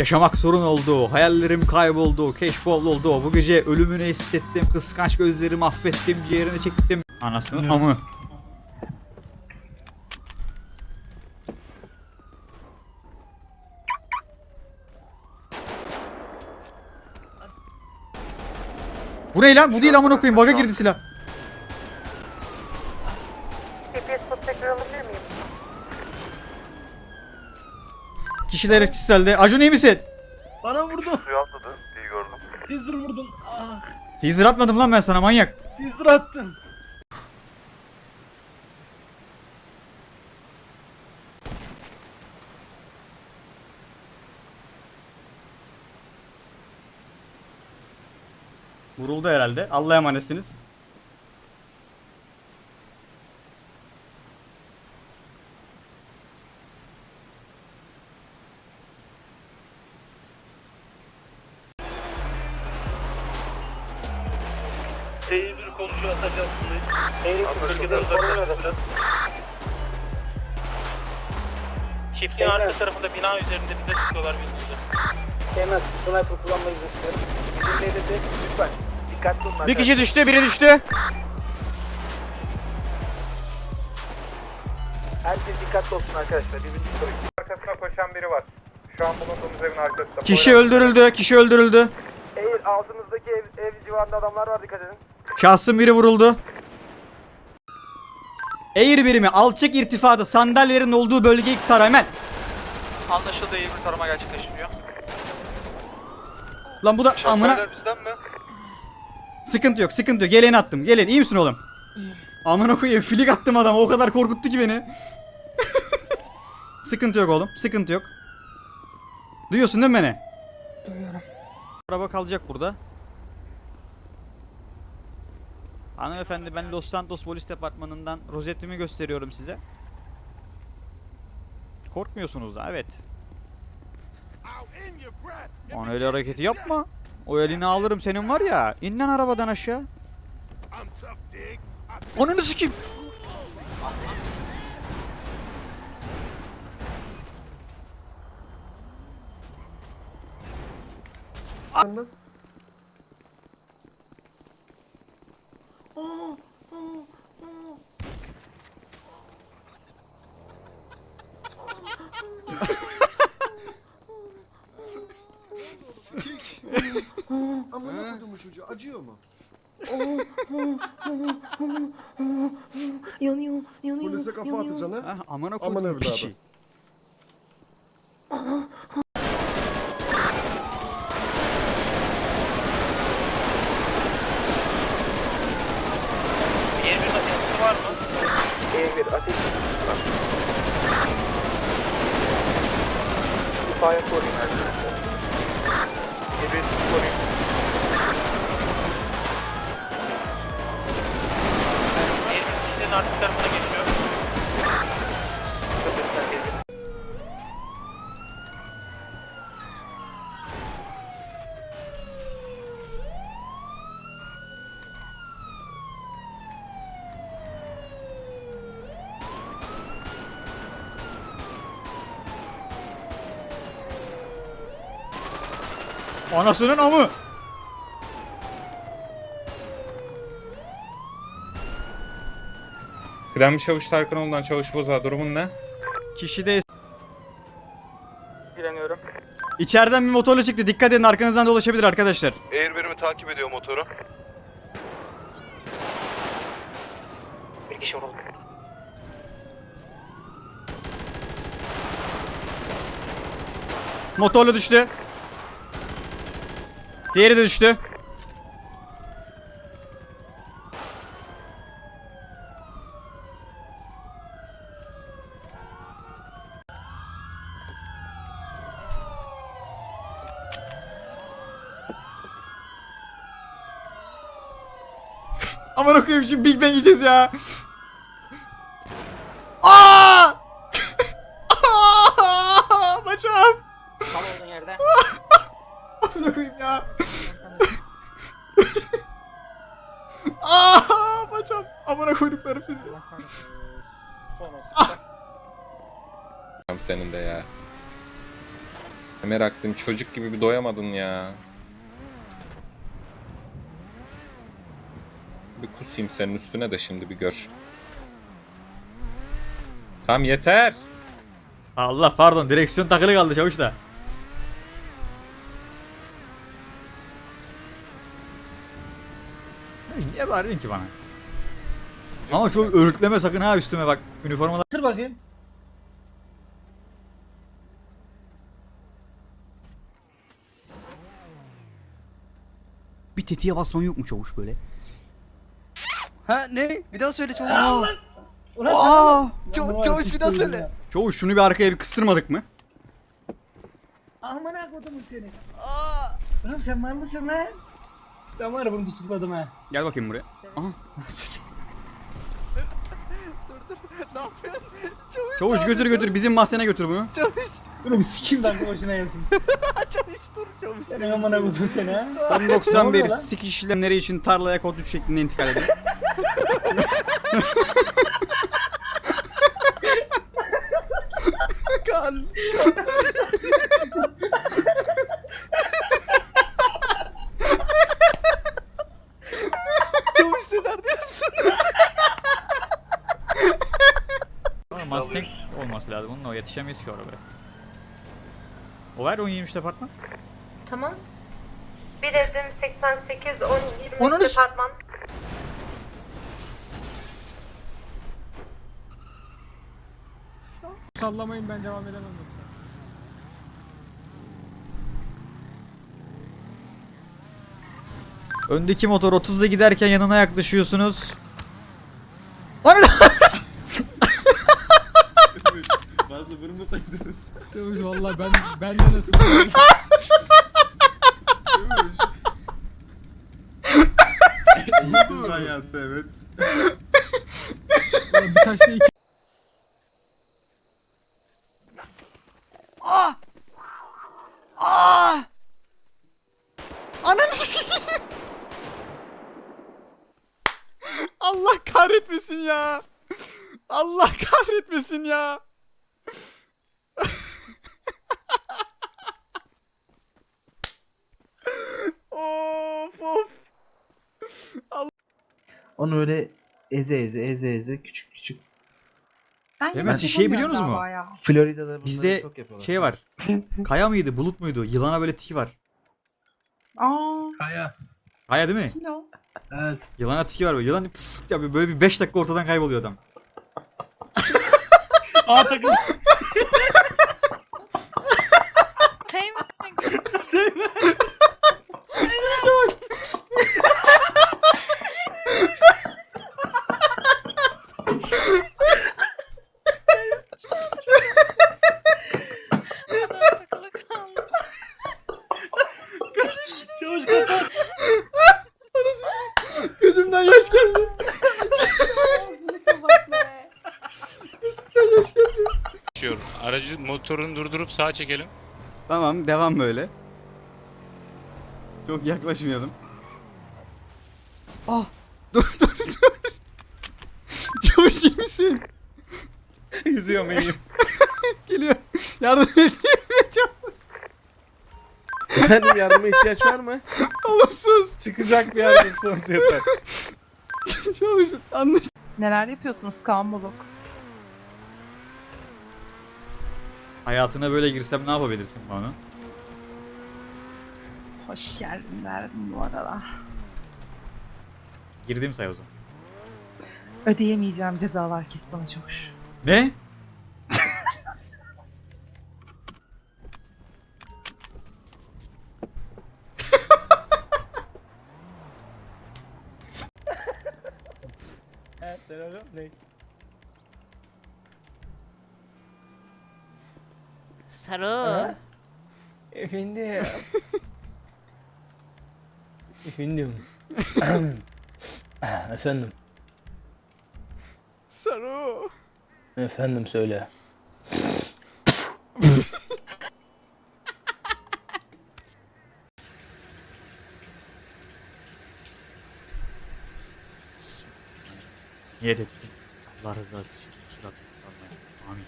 Yaşamak sorun oldu, hayallerim kayboldu, keşfoldu. Bu gece ölümünü hissettim, kıskanç gözlerimi affettim, ciğerini çektim. Anasının amı. Bu ne lan? Bu değil amına koyayım. Baga girdi silah. Kişiler etkisiz halde. Acun iyi misin? Bana vurdun. Suya atladı. İyi gördüm. Teaser vurdun. Ah. Teaser atmadım lan ben sana manyak. Teaser attın. Vuruldu herhalde. Allah'a emanetsiniz. T1 konucu atacağız. Anlaşıldı. Bölgeden uzaklaştırın. Çiftliğin arka tarafında bina üzerinde bize sıkıyorlar birbirimize. Hemen sniper kullanmayı istiyorum. Bizim de lütfen dikkatli olun. Bir kişi düştü, biri düştü. Herkes dikkatli olsun arkadaşlar. Birbirini koruyun. Arkasına koşan biri var. Şu an bulunduğumuz evin arkasında. Kişi öldürüldü, kişi öldürüldü. Eğer altımızdaki ev, ev civarında adamlar var dikkat edin. Şahsın biri vuruldu. Air birimi alçak irtifada sandalyelerin olduğu bölgeyi tara hemen. Anlaşıldı iyi bir tarama gerçekleştiriyor. Lan bu da amına bizden mi? sıkıntı yok sıkıntı yok geleni attım gelin iyi misin oğlum? Amına koyayım filik attım adama o kadar korkuttu ki beni. sıkıntı yok oğlum sıkıntı yok. Duyuyorsun değil mi beni? Duyuyorum. Araba kalacak burada. Hanımefendi ben Los Santos Polis Departmanı'ndan rozetimi gösteriyorum size. Korkmuyorsunuz da evet. Ona öyle hareketi yapma. O elini alırım senin var ya. İn lan arabadan aşağı. Onunu sikeyim. Amına koydum bu çocuğu acıyor mu? Yanıyor, yanıyor. Polise kafa yanıyor. atacaksın ha? Ah, amına Aman koydum evladım. piçi. Diğer bir makinesi var mı? Eğer bir ateş var. İtfaiye koruyun arkadaşlar. Birbirini koruyun. Diğer bir kişinin arka tarafına geçiyor. Anasının amı. Kıdemli Çavuş Tarkanoğlu'ndan Çavuş Boza durumun ne? Kişi de İlgileniyorum. içeriden bir motorla çıktı. Dikkat edin arkanızdan dolaşabilir arkadaşlar. Air birimi takip ediyor motoru. Bir kişi vuruldu. Motorla düştü. Diğeri de düştü. Aman okuyayım şimdi Big Bang yiyeceğiz ya. Aa! Aa! Bacağım. Tam olduğun yerde. Amına koyayım ya. Aa, bacağım. Amına koyduklarım sizi. Senin de ya. Meraklıyım çocuk gibi bir doyamadın ya. Bir kusayım senin üstüne de şimdi bir gör. Tamam yeter. Allah pardon direksiyon takılı kaldı çavuş da. Niye bağırıyorsun ki bana? Ama çok örükleme sakın ha üstüme bak. Üniformalar Sır bakayım. bir tetiğe basman yok mu çavuş böyle? Ha ne? Bir daha söyle çavuş. Ulan Aa! Çavuş, çavuş bir daha söyle. Çavuş şunu bir arkaya bir kıstırmadık mı? Aman ha kodumun seni. Aa! Oğlum sen var mısın lan? Ben var ya bunu tutukladım ha. Gel bakayım buraya. Aha. Ne yapıyorsun? Çavuş, Çavuş ne götür yapıyorsun? götür bizim mahzene götür bunu. Çavuş. Bir sikeyim ben başına gelsin. Çavuş dur çavuş. Sen aman ha kodum seni ha. Tam Ne 91 oluyor lan? sikiş işlemleri için tarlaya kod 3 şeklinde intikal ediyor. Kan. çavuş neredesin? Ama Mustang olması lazım. Onunla o yetişemeyiz ki arabaya. O ver 10-23 departman. Tamam. Bir Edim 88 10 20 Onun üst- departman. Sallamayın ben devam edemem yoksa. Öndeki motor 30'da giderken yanına yaklaşıyorsunuz. Ananı Bazı vurmasaydınız. Çavuş valla ben ben de nasıl Unuttum hayatta evet. birkaç da iki Aa! Aa! Ananı Allah kahretmesin ya. Allah kahretmesin ya. of of. Onu öyle eze eze eze eze küçük küçük. Ben Hemen siz şey biliyorsunuz mu? Florida'da bunları Bizde çok yapıyorlar. şey var. Kaya mıydı, bulut muydu? Yılana böyle tiki var. Aa, Kaya. Kaya değil mi? ne o? Evet. Yılana tiki var böyle. Yılan pıst yapıyor. Böyle bir 5 dakika ortadan kayboluyor adam. Aa takım. Çavuş kapat. Gözümden yaş geldi. Gözümden yaş geldi. Geçiyorum. Aracı motorunu durdurup sağa çekelim. Tamam devam böyle. Çok yaklaşmayalım. Ah! Dur dur dur. Çavuş iyi misin? Yüzüyorum iyiyim. Geliyor. Yardım edeyim. Çavuş. Efendim yardıma ihtiyaç var mı? Olumsuz. Çıkacak bir yardımcısınız yeter. Çavuş anlaş. Neler yapıyorsunuz Kaan Bolok? Hayatına böyle girsem ne yapabilirsin bana? Hoş geldin derdim bu arada. Girdim say o zaman. Ödeyemeyeceğim cezalar kes bana çavuş. Ne? Selam ne? Sarı. Efendim. Efendim. Efendim. Saru. Efendim söyle. Tavsiye de edin. Allah rızası için kusura bakmayın. Amin.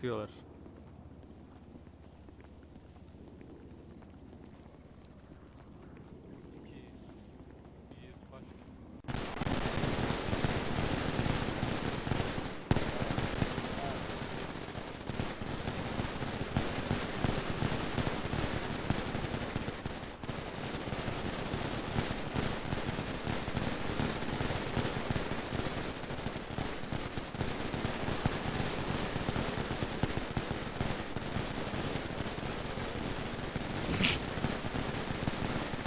Kıyorlar.